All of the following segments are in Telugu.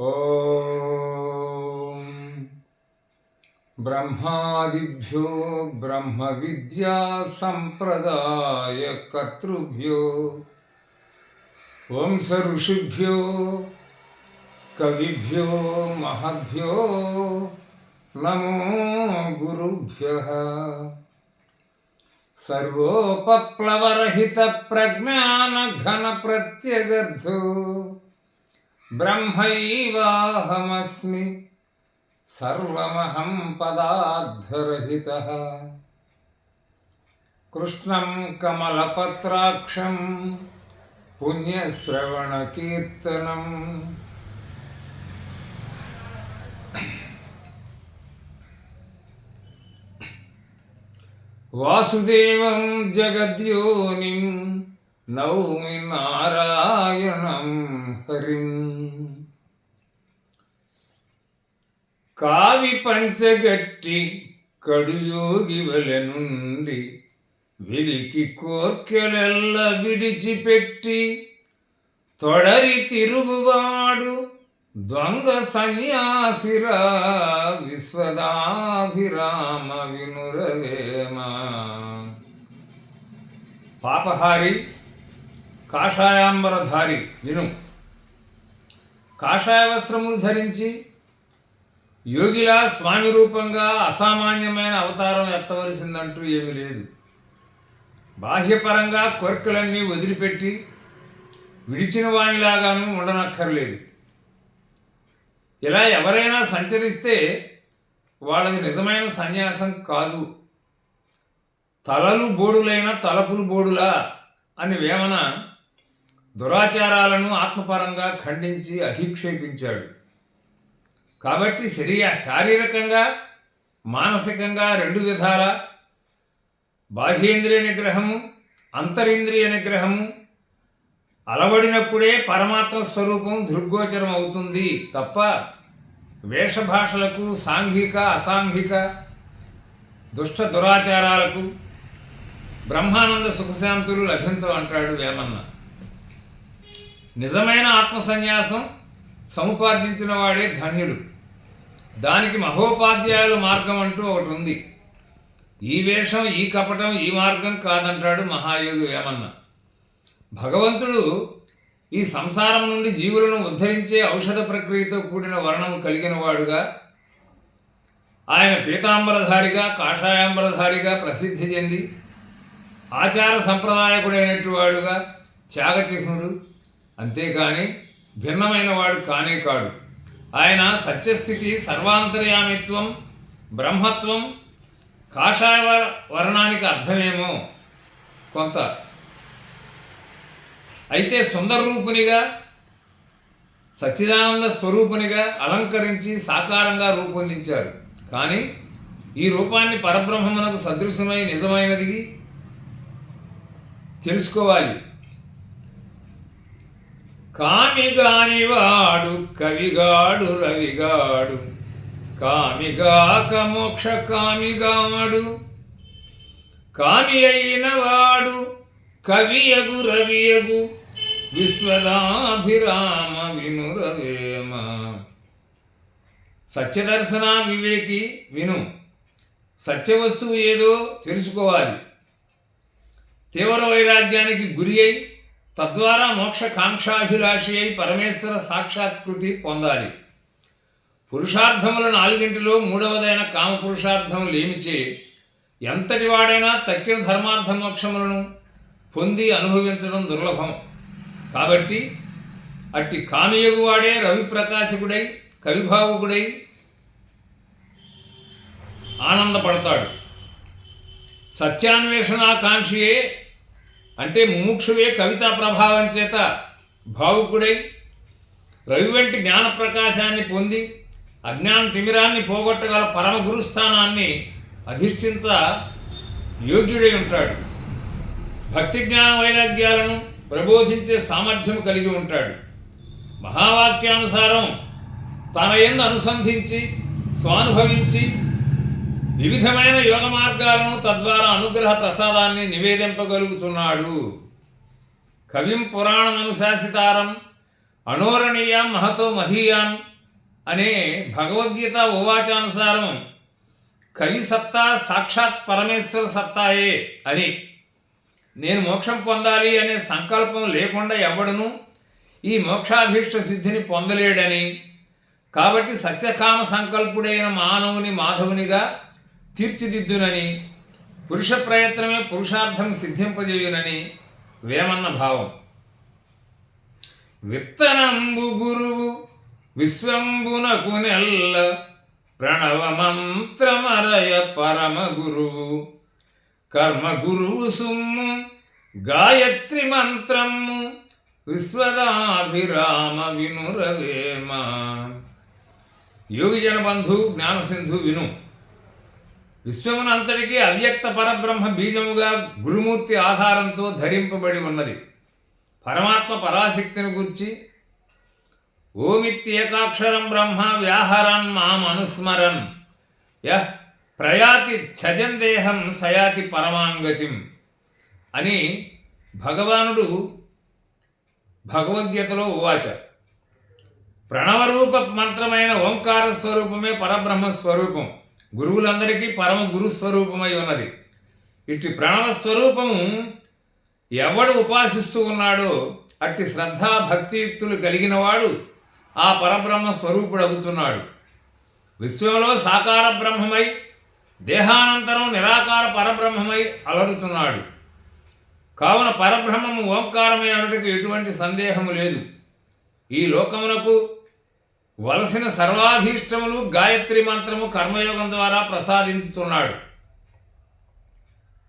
ॐ ब्रह्मादिभ्यो ब्रह्मविद्यासम्प्रदायकर्तृभ्यो वंशऋषिभ्यो कविभ्यो महद्भ्यो नमो गुरुभ्यः सर्वोपप्लवरहितप्रज्ञानघनप्रत्यगर्थो బ్రహ్మైవాహమస్మి సర్వమహం పదార్థరహిత. కృష్ణం కమలపత్రాక్షం పుణ్యశ్రవణకీర్తనం. వాసుదేవం జగద్యోనిం నౌమి నారాయణం హరిం. కావి పంచగట్టి కడుయోగి నుండి విలికి కోర్కెలెల్ల విడిచిపెట్టి తొడరి తిరుగువాడు దొంగ సన్యాసిరా విశ్వదాభిరామ వినురవేమ. పాపహారి కాషాయాంబరధారి విను. కాషాయ వస్త్రములు ధరించి యోగిలా స్వామి రూపంగా అసామాన్యమైన అవతారం ఎత్తవలసిందంటూ ఏమీ లేదు. బాహ్యపరంగా కోర్కెలన్నీ వదిలిపెట్టి విడిచిన వాణిలాగాను ఉండనక్కర్లేదు. ఇలా ఎవరైనా సంచరిస్తే వాళ్ళది నిజమైన సన్యాసం కాదు. తలలు బోడులైన తలపులు బోడులా అని వేమన దురాచారాలను ఆత్మపరంగా ఖండించి అధిక్షేపించాడు. కాబట్టి శరీర శారీరకంగా మానసికంగా రెండు విధాల. బాహ్యేంద్రియ నిగ్రహము అంతరింద్రియ నిగ్రహము. అలవడినప్పుడే పరమాత్మ స్వరూపం దృగ్గోచరం అవుతుంది తప్ప వేషభాషలకు సాంఘిక అసాంఘిక దుష్ట దురాచారాలకు బ్రహ్మానంద సుఖశాంతులు లభించవంటాడు వేమన్న. నిజమైన ఆత్మసన్యాసం సముపార్జించిన వాడే ధన్యుడు. దానికి మహోపాధ్యాయుల మార్గం అంటూ ఒకటి ఉంది. ఈ వేషం ఈ కపటం ఈ మార్గం కాదంటాడు మహాయోగి వేమన్న. భగవంతుడు ఈ సంసారం నుండి జీవులను ఉద్ధరించే ఔషధ ప్రక్రియతో కూడిన వర్ణము కలిగిన వాడుగా ఆయన పీతాంబరధారిగా కాషాయాంబరధారిగా ప్రసిద్ధి చెంది ఆచార సంప్రదాయకుడైనట్టు వాడుగా త్యాగచిహ్నుడు అంతేకాని భిన్నమైన వాడు కానే కాడు. ఆయన సత్యస్థితి సర్వాంతర్యామిత్వం బ్రహ్మత్వం కాషాయ వర్ణానికి అర్థమేమో? కొంత. అయితే సుందరరూపునిగా సచ్చిదానంద స్వరూపునిగా అలంకరించి సాకారంగా రూపొందించారు. కానీ ఈ రూపాన్ని పరబ్రహ్మమునకు సదృశమై నిజమైనది తెలుసుకోవాలి. కామిగానివాడు కవిగాడు రవిగాడు. కామిగాక మోక్ష కామిగాడు. కామి అయిన వాడు కవియగు రవియగు. విశ్వదాభిరామ వినురవేమ. సత్యదర్శన వివేకి విను. సత్యవస్తువు ఏదో తెలుసుకోవాలి. తీవ్ర వైరాగ్యానికి గురి అయి తద్వారా మోక్ష కాంక్షాభిలాషి అయి పరమేశ్వర సాక్షాత్కృతి పొందాలి. పురుషార్థముల నాలుగింటిలో మూడవదైన కామ పురుషార్థం లేమిచే ఎంతటి వాడైనా తక్కిన ధర్మార్థ మోక్షములను పొంది అనుభవించడం దుర్లభం. కాబట్టి అట్టి కామయోగువాడే రవిప్రకాశకుడై కవిభావుకుడై ఆనందపడతాడు. సత్యాన్వేషణాకాంక్షయే అంటే ముముక్షువే కవితా ప్రభావం చేత భావుకుడై రవి వంటి జ్ఞాన ప్రకాశాన్ని పొంది అజ్ఞాన తిమిరాన్ని పోగొట్టగల పరమ గురుస్థానాన్ని అధిష్ఠించ యోగ్యుడై ఉంటాడు. భక్తి జ్ఞాన వైరాగ్యాలను ప్రబోధించే సామర్థ్యం కలిగి ఉంటాడు. మహావాక్యానుసారం తన ఎందు అనుసంధించి స్వానుభవించి వివిధమైన యోగ మార్గాలను తద్వారా అనుగ్రహ ప్రసాదాన్ని నివేదింపగలుగుతున్నాడు. కవిం పురాణం అనుశాసితారం అణోరణీయాం మహతో మహీయాన్ అనే భగవద్గీత ఉవాచానుసారం కవి సత్తా సాక్షాత్ పరమేశ్వర సత్తాయే అని. నేను మోక్షం పొందాలి అనే సంకల్పం లేకుండా ఎవడను ఈ మోక్షాభీష్ట సిద్ధిని పొందలేడని. కాబట్టి సత్యకామ సంకల్పుడైన మానవుని మాధవునిగా తీర్చిదిద్దునని పురుష ప్రయత్నమే పురుషార్థం సిద్ధింపజేయునని వేమన్న భావం. విత్తనంబు గురువు విశ్వంబునకు నెల్ల ప్రణవ మంత్రమరయ పరమ గురువు. కర్మ గురువు సుమ్ము గాయత్రి మంత్రము విశ్వదాభిరామ వినురవేమ. యోగిజన బంధు జ్ఞానసింధు విను. విశ్వమునంతటికీ అవ్యక్త పరబ్రహ్మ బీజముగా గురుమూర్తి ఆధారంతో ధరింపబడి ఉన్నది. పరమాత్మ పరాశక్తిని గురించి ఓమిత్యేకాక్షరం బ్రహ్మ వ్యాహరన్ మాం అనుస్మరన్ యహ్ ప్రయాతి ఛజన్ దేహం సయాతి పరమాంగతిం అని భగవానుడు భగవద్గీతలో ఉవాచ ప్రణవరూప మంత్రమైన ఓంకార స్వరూపమే పరబ్రహ్మ స్వరూపం. గురువులందరికీ పరమ గురు స్వరూపమై ఉన్నది. ఇట్టి ప్రణవస్వరూపము ఎవడు ఉపాసిస్తూ ఉన్నాడో అట్టి శ్రద్ధ భక్తియుక్తులు కలిగినవాడు ఆ పరబ్రహ్మ స్వరూపుడు అవుతున్నాడు. విశ్వంలో సాకార బ్రహ్మమై దేహానంతరం నిరాకార పరబ్రహ్మమై అలరుతున్నాడు. కావున పరబ్రహ్మము ఓంకారమే అనుటకు ఎటువంటి సందేహము లేదు. ఈ లోకమునకు వలసిన సర్వాభీష్టములు గాయత్రి మంత్రము కర్మయోగం ద్వారా ప్రసాదించుతున్నాడు.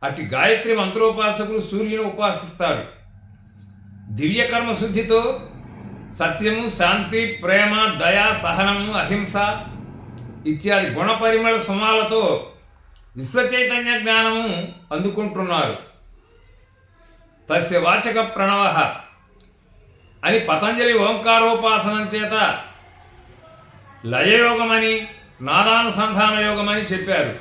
అట్టి గాయత్రి మంత్రోపాసకులు సూర్యుని ఉపాసిస్తారు. దివ్యకర్మ శుద్ధితో సత్యము శాంతి ప్రేమ దయ సహనము అహింస ఇత్యాది గుణపరిమళ సుమాలతో విశ్వచైతన్య జ్ఞానము అందుకుంటున్నారు. తస్య వాచక ప్రణవ అని పతంజలి ఓంకారోపాసనం చేత లయయోగమని నాదానుసంధాన యోగమని చెప్పారు.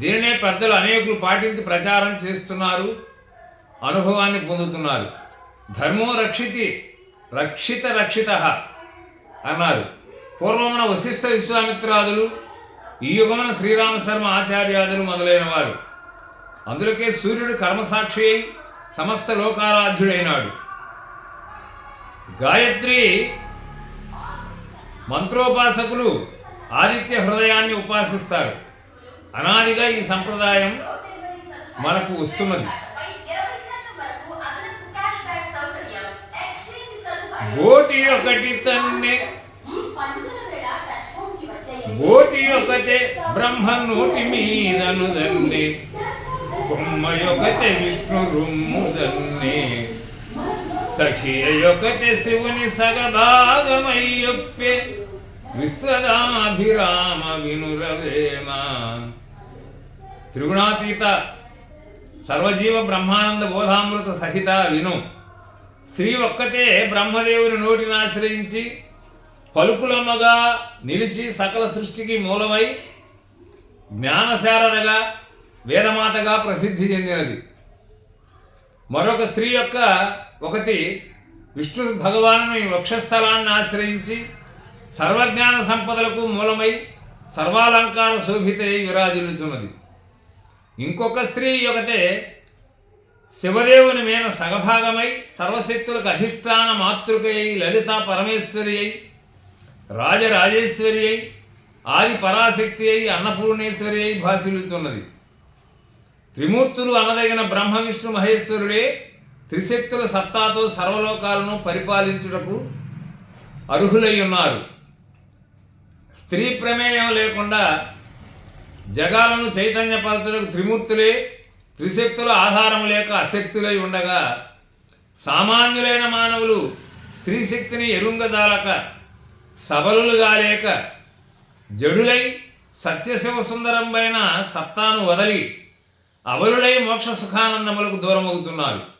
దీనినే పెద్దలు అనేకులు పాటించి ప్రచారం చేస్తున్నారు అనుభవాన్ని పొందుతున్నారు. ధర్మో రక్షితి రక్షిత రక్షిత అన్నారు. పూర్వమున వశిష్ఠ విశ్వామిత్రాదులు ఈ యుగమున శ్రీరామ శర్మ ఆచార్యాదులు మొదలైన వారు అందులోకే సూర్యుడు కర్మసాక్షి అయి సమస్త లోకారాధ్యుడైనాడు. గాయత్రి మంత్రోపాసకులు ఆదిత్య హృదయాన్ని ఉపాసిస్తారు. అనాదిగా ఈ సంప్రదాయం మనకు వస్తున్నది. బోటి ఒకటి తన్నే బోటి ఒకతే బ్రహ్మ నోటి మీదను దన్నే కొమ్మ ఒకతే విష్ణు రుమ్ము దన్నే శివుని సగభాగమయ్యొప్పే. విశ్వదాభిరామ వినురవేమ. త్రిగుణాతీత సర్వజీవ బ్రహ్మానంద బోధామృత సహిత విను. స్త్రీ ఒక్కతే బ్రహ్మదేవుని నోటిని ఆశ్రయించి పలుకులమ్మగా నిలిచి సకల సృష్టికి మూలమై జ్ఞానశారదగా వేదమాతగా ప్రసిద్ధి చెందినది. మరొక స్త్రీ యొక్క ఒకటి విష్ణు భగవాను వక్షస్థలాన్ని ఆశ్రయించి సర్వజ్ఞాన సంపదలకు మూలమై సర్వాలంకార శోభితై విరాజిల్లుచున్నది. ఇంకొక స్త్రీ ఒకతే శివదేవుని మీద సగభాగమై సర్వశక్తులకు అధిష్టాన మాతృకై లలిత పరమేశ్వరి అయి రాజరాజేశ్వరి అయి ఆది పరాశక్తి అయి అన్నపూర్ణేశ్వరి అయి భాసిల్లుతున్నది త్రిమూర్తులు అనదగిన బ్రహ్మ విష్ణు మహేశ్వరుడే త్రిశక్తుల సత్తాతో సర్వలోకాలను పరిపాలించుటకు అర్హులై ఉన్నారు. స్త్రీ ప్రమేయం లేకుండా జగాలను చైతన్యపరచుటకు త్రిమూర్తులే త్రిశక్తుల ఆధారం లేక అశక్తులై ఉండగా సామాన్యులైన మానవులు స్త్రీ శక్తిని ఎరుంగదాలక సబలులుగా లేక జడులై సత్యశివ సుందరంపైన సత్తాను వదలి అవరులై మోక్ష సుఖానందములకు దూరమవుతున్నారు.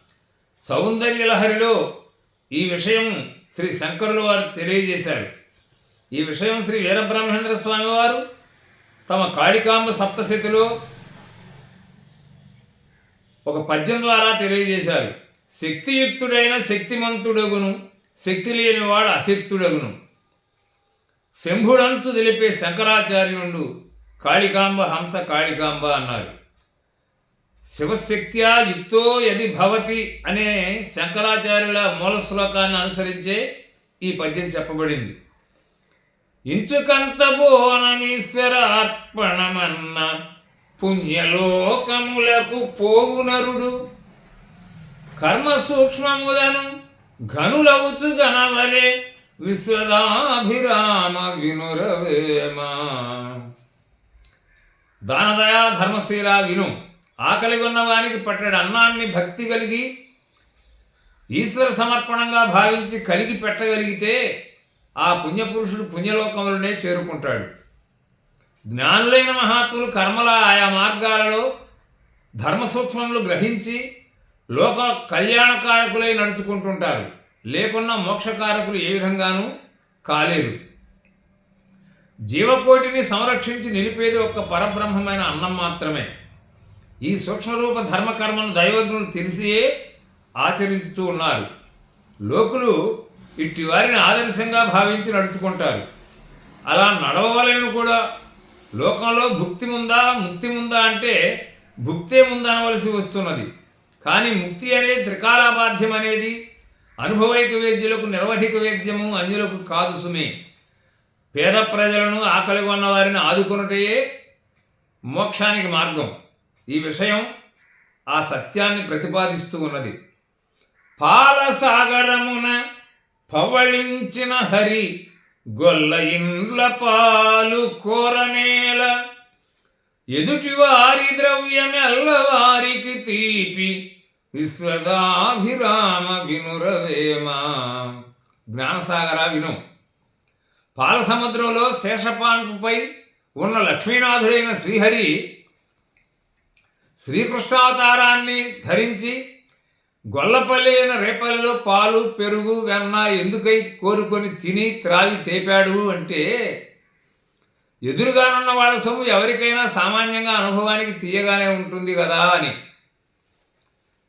సౌందర్యలహరిలో ఈ విషయం శ్రీ శంకరుల వారు తెలియజేశారు. ఈ విషయం శ్రీ వీరబ్రహ్మేంద్ర స్వామి వారు తమ కాళికాంబ సప్తశతిలో ఒక పద్యం ద్వారా తెలియజేశారు. శక్తియుక్తుడైన శక్తిమంతుడగును శక్తి లేనివాడు అశక్తుడగును. శంభుడంతు తెలిపే శంకరాచార్యుడు కాళికాంబ హంస కాళికాంబ అన్నారు శివశక్త్యా యుక్తో యది భవతి అనే శంకరాచార్యుల మూల శ్లోకాన్ని అనుసరించే ఈ పద్యం చెప్పబడింది. ఇంచుకంత బోనమీశ్వర అర్పణమన్న పుణ్యలోకములకు పోవునరుడు. కర్మ సూక్ష్మములను ఘనులవుచు గనవలే విశ్వదాభిరామ వినురవేమా. దానదయా ధర్మశీల విను. ఆకలి ఉన్నవానికి పట్టడి అన్నాన్ని భక్తి కలిగి ఈశ్వర సమర్పణంగా భావించి కలిగి పెట్టగలిగితే ఆ పుణ్యపురుషుడు పుణ్యలోకములనే చేరుకుంటాడు. జ్ఞానులైన మహాత్ములు కర్మల ఆయా మార్గాలలో ధర్మ సూక్ష్మములు గ్రహించి లోక కళ్యాణకారకులై నడుచుకుంటుంటారు. లేకున్నా మోక్షకారకులు ఏ విధంగానూ కాలేరు. జీవకోటిని సంరక్షించి నిలిపేది ఒక్క పరబ్రహ్మమైన అన్నం మాత్రమే. ఈ సూక్ష్మరూప ధర్మకర్మను దైవజ్ఞులు తెలిసియే ఆచరించుతూ ఉన్నారు. లోకులు ఇట్టి వారిని ఆదర్శంగా భావించి నడుచుకుంటారు. అలా నడవవలేను కూడా. లోకంలో భుక్తి ముందా ముక్తి ముందా అంటే భుక్తే ముందనవలసి వస్తున్నది. కానీ ముక్తి అనేది త్రికాలాబాధ్యం అనేది అనుభవైక వేద్యులకు నిర్వధిక వేద్యము అంజులకు కాదు సుమే. పేద ప్రజలను ఆకలి ఉన్న వారిని ఆదుకున్నటయే మోక్షానికి మార్గం. ఈ విషయం ఆ సత్యాన్ని ప్రతిపాదిస్తూ ఉన్నది. పాలసాగరమున పవళించిన హరి గొల్ల ఇండ్ల పాలు కోరనేల ఎదుటి వారి ద్రవ్యమెల్లవారికి తీపి విశ్వదాభిరామ వినురవేమా. జ్ఞానసాగర విను. పాలసముద్రంలో శేషపాన్పుపై ఉన్న లక్ష్మీనాథుడైన శ్రీహరి శ్రీకృష్ణావతారాన్ని ధరించి గొల్లపల్లి అయిన రేపల్లిలో పాలు పెరుగు వెన్న ఎందుకై కోరుకొని తిని త్రాగి తేపాడు అంటే ఎదురుగానున్న వాళ్ళ సొమ్ము ఎవరికైనా సామాన్యంగా అనుభవానికి తీయగానే ఉంటుంది కదా అని.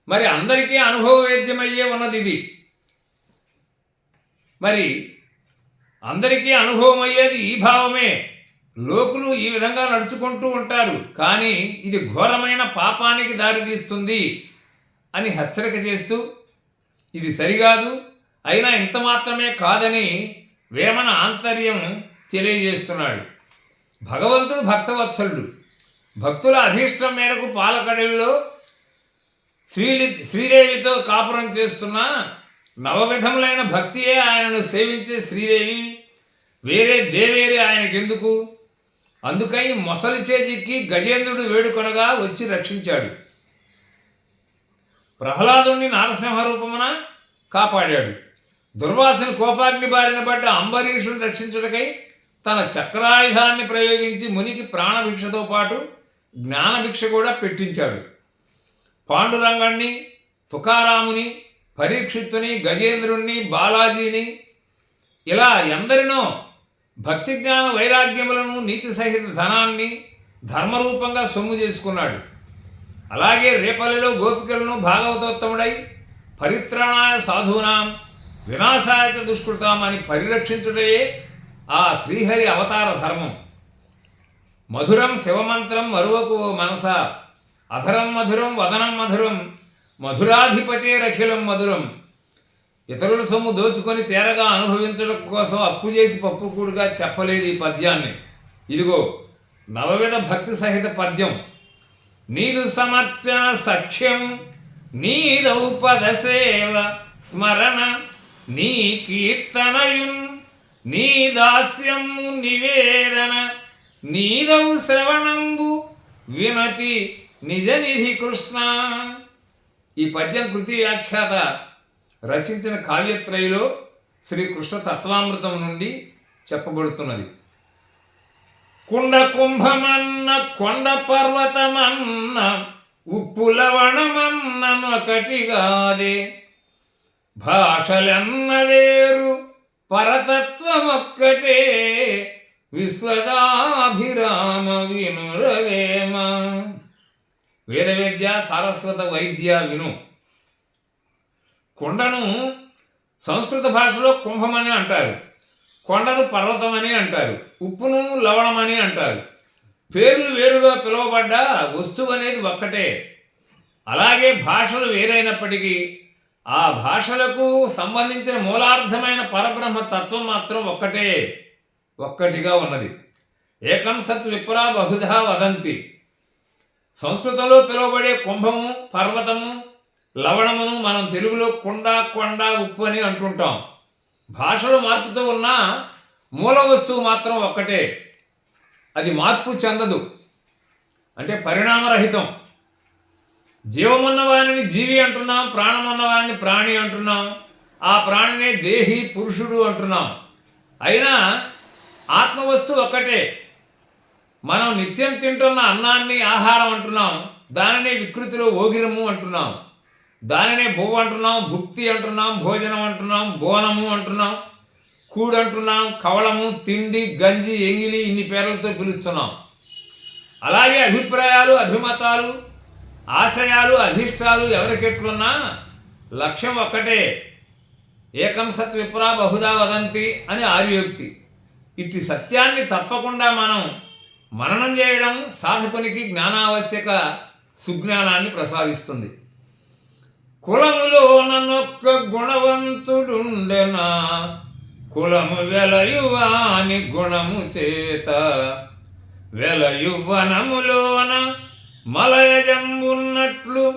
మరి అందరికీ అనుభవవేద్యమయ్యే ఉన్నది ఇది. మరి అందరికీ అనుభవం అయ్యేది ఈ భావమే. లోకులు ఈ విధంగా నడుచుకుంటూ ఉంటారు. కానీ ఇది ఘోరమైన పాపానికి దారితీస్తుంది అని హెచ్చరిక చేస్తూ ఇది సరికాదు అయినా ఇంత మాత్రమే కాదని వేమన ఆంతర్యం తెలియజేస్తున్నాడు. భగవంతుడు భక్తవత్సలుడు. భక్తుల అభీష్టం మేరకు పాలకడల్లో శ్రీలి శ్రీదేవితో కాపురం చేస్తున్న నవవిధములైన భక్తియే ఆయనను సేవించే శ్రీదేవి వేరే దేవేరి ఆయనకెందుకు? అందుకై మొసలి చేజిక్కి గజేంద్రుడు వేడుకొనగా వచ్చి రక్షించాడు. ప్రహ్లాదుని నారసింహ రూపమున కాపాడాడు. దుర్వాసుని కోపాగ్ని బారిన పడ్డ అంబరీషుని రక్షించుటకై తన చక్రాయుధాన్ని ప్రయోగించి మునికి ప్రాణభిక్షతో పాటు జ్ఞానభిక్ష కూడా పెట్టించాడు. పాండురంగాన్ని తుకారాముని పరీక్షిత్తుని గజేంద్రుణ్ణి బాలాజీని ఇలా ఎందరినో భక్తి జ్ఞాన వైరాగ్యములను నీతి సహిత ధనాన్ని ధర్మరూపంగా సొమ్ము చేసుకున్నాడు. అలాగే రేపల్లిలో గోపికలను భాగవతోత్తముడై పరిత్రాణాయ సాధూనాం వినాశాయ చ దుష్కృతాం అని పరిరక్షించుటయే ఆ శ్రీహరి అవతార ధర్మం. మధురం శివమంత్రం మరువకు మనస అధరం మధురం వదనం మధురం మధురాధిపతేరఖిలం మధురం. ఇతరుల సొమ్ము దోచుకొని తేరగా అనుభవించడం కోసం అప్పు చేసి పప్పుకూడుగా చెప్పలేదు ఈ పద్యాన్ని. ఇదిగో నవవిధ భక్తి సహిత పద్యం. నీదు సమర్చన సఖ్యం నీదౌపదసేవ స్మరణ నీ కీర్తనయున్ నీ దాస్యము నివేదన నీదౌ శ్రవణంబు వినతి నిజ నిధి కృష్ణ. ఈ పద్యం కృతి వ్యాఖ్యాత రచించిన కావ్యత్రయలో శ్రీకృష్ణ తత్వామృతం నుండి చెప్పబడుతున్నది. కుండ కుంభమన్న కొండ పర్వతమన్న ఉప్పులవణమన్నను ఒకటిగాదే భాషలన్నదేరు పరతత్వమొక్కటే విశ్వదాభిరామ వినురవేమ. వేద విద్య సారస్వత వైద్య విను. కొండను సంస్కృత భాషలో కుంభమని అంటారు. కొండను పర్వతం అని అంటారు. ఉప్పును లవణమని అంటారు. పేర్లు వేరుగా పిలువబడ్డ వస్తువు అనేది ఒక్కటే. అలాగే భాషలు వేరైనప్పటికీ ఆ భాషలకు సంబంధించిన మూలార్థమైన పరబ్రహ్మ తత్వం మాత్రం ఒక్కటే ఒక్కటిగా ఉన్నది. ఏకం సత్ విప్రా బహుధా వదంతి. సంస్కృతంలో పిలువబడే కుంభము పర్వతము లవణమును మనం తెలుగులో కొండ కొండ ఉప్పు అని అంటుంటాం. భాషలో మార్పుతో ఉన్న మూల వస్తువు మాత్రం ఒక్కటే. అది మార్పు చెందదు. అంటే పరిణామరహితం. జీవమున్న వారిని జీవి అంటున్నాం ప్రాణమున్న వారిని ప్రాణి అంటున్నాం ఆ ప్రాణినే దేహి పురుషుడు అంటున్నాం. అయినా ఆత్మవస్తువు ఒక్కటే. మనం నిత్యం తింటున్న అన్నాన్ని ఆహారం అంటున్నాం దానినే వికృతిలో ఓగిరము అంటున్నాం. దానినే భూ అంటున్నాం భుక్తి అంటున్నాం భోజనం అంటున్నాం బోనము అంటున్నాం కూడు అంటున్నాం కవళము తిండి గంజి ఎంగిలి ఇన్ని పేర్లతో పిలుస్తున్నాం. అలాగే అభిప్రాయాలు అభిమతాలు ఆశయాలు అభిష్టాలు ఎవరికెట్లున్నా లక్ష్యం ఒక్కటే ఏకం సత్ విప్రా బహుదా వదంతి అని ఆర్యోక్తి. ఇట్టి సత్యాన్ని తప్పకుండా మనం మననం చేయడం సాధకునికి జ్ఞానావశ్యక సుజ్ఞానాన్ని ప్రసాదిస్తుంది. కులములో నన్నొక్క గుణవంతుడుండెనా కులము వెలయువాని గుణము చేత. వెలయువనములోన మలయజంబున్నట్లు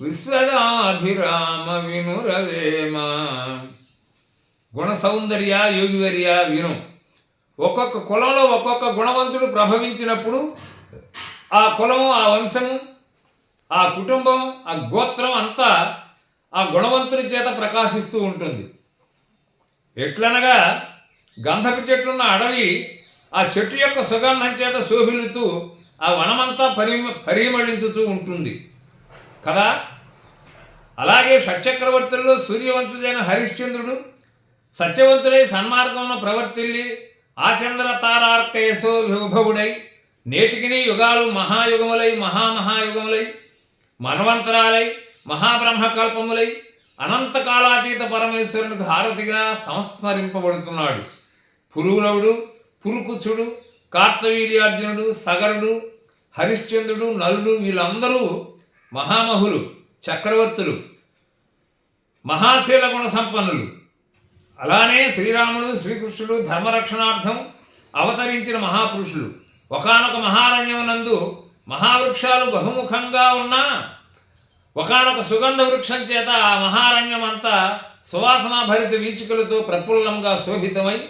విశ్వదాభిరామ వినురవేమ. గుణ సౌందర్య యోగివర్య విను. ఒక్కొక్క కులంలో ఒక్కొక్క గుణవంతుడు ప్రభవించినప్పుడు ఆ కులము ఆ వంశము ఆ కుటుంబం ఆ గోత్రం అంతా ఆ గుణవంతుని చేత ప్రకాశిస్తూ ఉంటుంది. ఎట్లనగా గంధపు చెట్టున్న అడవి ఆ చెట్టు యొక్క సుగంధం చేత శోభిల్లుతూ ఆ వనమంతా పరిమ పరిమళించుతూ ఉంటుంది. కదా? అలాగే షట్చక్రవర్తుల్లో సూర్యవంతుడైన హరిశ్చంద్రుడు సత్యవంతుడై సన్మార్గంలో ప్రవర్తిల్లి ఆచంద్ర తారార్కయసో విభవుడై నేటికిని యుగాలు మహాయుగములై మహామహాయుగములై మన్వంతరాలై మహాబ్రహ్మకల్పములై అనంతకాలాతీత పరమేశ్వరునికి హారతిగా సంస్మరింపబడుతున్నాడు. పురువులవుడు పురుకుచుడు కార్తవీర్యార్జునుడు సగరుడు హరిశ్చంద్రుడు నలుడు వీళ్ళందరూ మహామహులు చక్రవర్తులు మహాశీల గుణ సంపన్నులు. అలానే శ్రీరాముడు శ్రీకృష్ణుడు ధర్మరక్షణార్థం అవతరించిన మహాపురుషులు. ఒకనొక మహారణ్యమునందు మహావృక్షాలు బహుముఖంగా ఉన్నా ఒకనొక సుగంధ వృక్షం చేత ఆ మహారణ్యమంతా సువాసనాభరిత వీచికలతో ప్రఫుల్లంగా శోభితమై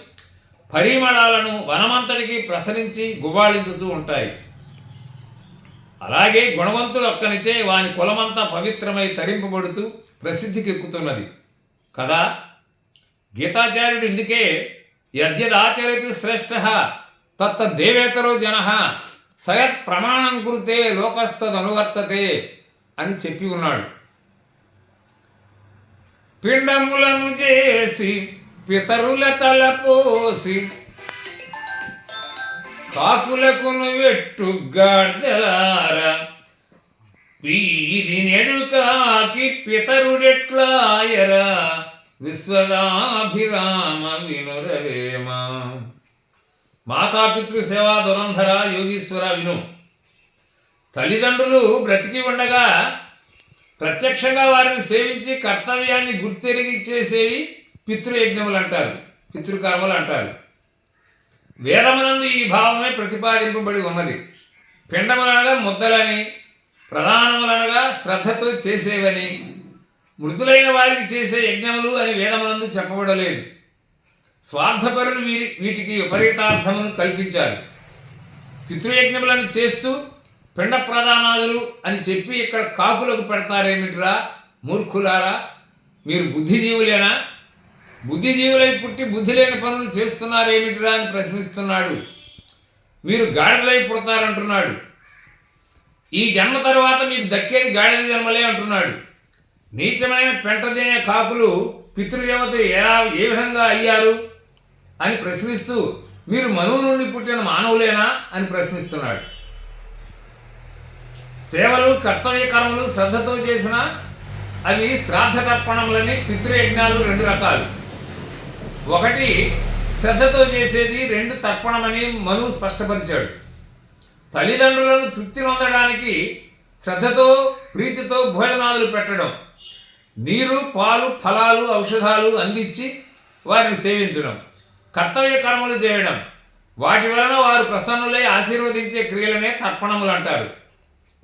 పరిమళాలను వనమంతటికి ప్రసరించి గుబాళించుతూ ఉంటాయి. అలాగే గుణవంతుడు ఒక్కనిచే వాని కులమంతా పవిత్రమై తరింపబడుతూ ప్రసిద్ధికెక్కుతున్నది. కదా? గీతాచార్యుడు ఇందుకే యద్యదాచరితి శ్రేష్ఠ తత్తదేవేతరో జన సయత్ ప్రమాణం కురితే లోకస్తదనువర్తతే అని చెప్పి ఉన్నాడు. పిండములను చేసి పితరుల తల పోసి కాకులకును వెట్టు గాడిదలారా పీది నెడుకాకి పితరుడెట్లాయరా విశ్వదాభిరామ వినురవేమ. మాతాపితృ సేవా దురంధర యోగీశ్వర విను. తల్లిదండ్రులు బ్రతికి ఉండగా ప్రత్యక్షంగా వారిని సేవించి కర్తవ్యాన్ని గుర్తెరిగి చేసేవి పితృయజ్ఞములు అంటారు పితృకర్మలు అంటారు. వేదమునందు ఈ భావమే ప్రతిపాదింపబడి ఉన్నది. పిండములనగా ముద్దలని ప్రధానములనగా శ్రద్ధతో చేసేవని మృదులైన వారికి చేసే యజ్ఞములు అని వేదమునందు చెప్పబడలేదు. స్వార్థపరులు వీరి వీటికి విపరీతార్థమును కల్పించారు. పితృయజ్ఞములను చేస్తూ పిండ ప్రధానాదులు అని చెప్పి ఇక్కడ కాకులకు పెడతారేమిట్రా? మూర్ఖులారా మీరు బుద్ధిజీవులేనా? బుద్ధిజీవులై పుట్టి బుద్ధి లేని పనులు చేస్తున్నారేమిటిరా అని ప్రశ్నిస్తున్నాడు. మీరు గాడిదలై పుడతారంటున్నాడు. ఈ జన్మ తర్వాత మీకు దక్కేది గాడిద జన్మలే అంటున్నాడు. నీచమైన పెంట తినే కాకులు పితృదేవత ఎలా ఏ విధంగా అయ్యారు? అని ప్రశ్నిస్తూ మీరు మనువు నుండి పుట్టిన మానవులేనా? అని ప్రశ్నిస్తున్నాడు. సేవలు కర్తవ్య కర్మలు శ్రద్ధతో చేసిన అవి శ్రాద్ధ తర్పణములని పితృయజ్ఞాలు రెండు రకాలు. ఒకటి శ్రద్ధతో చేసేది రెండు తర్పణమని మనువు స్పష్టపరిచాడు. తల్లిదండ్రులను తృప్తి పొందడానికి శ్రద్ధతో ప్రీతితో భోజనాలు పెట్టడం నీరు పాలు ఫలాలు ఔషధాలు అందించి వారిని సేవించడం కర్తవ్య కర్మలు చేయడం. వాటి వలన వారు ప్రసన్నులై ఆశీర్వదించే క్రియలనే తర్పణములు అంటారు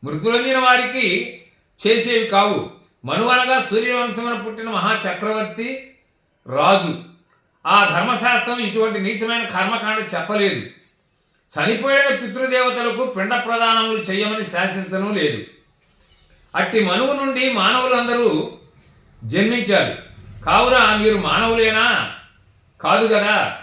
మృతులొందిన వారికి చేసేవి కావు. మను అనగా సూర్యవంశమున పుట్టిన మహాచక్రవర్తి రాజు. ఆ ధర్మశాస్త్రం ఇటువంటి నీచమైన కర్మకాండ చెప్పలేదు. చనిపోయిన పితృదేవతలకు పిండ ప్రదానములు చేయమని శాసించడం లేదు. అట్టి మనువు నుండి మానవులందరూ జన్మించారు. కావున మీరు మానవులేనా? కాదు కదా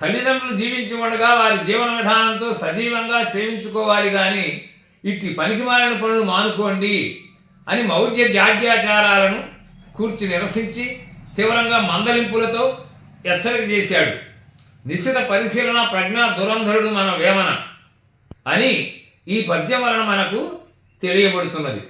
తల్లిదండ్రులు జీవించి ఉండగా వారి జీవన విధానంతో సజీవంగా సేవించుకోవాలి కానీ ఇట్టి పనికిమాలిన పనులు మానుకోండి అని మౌఢ్య జాడ్యాచారాలను కూర్చి నిరసించి తీవ్రంగా మందలింపులతో హెచ్చరిక చేశాడు. నిశ్చిత పరిశీలన ప్రజ్ఞా దురంధరుడు మన వేమన అని ఈ పద్యం వలన మనకు తెలియబడుతున్నది.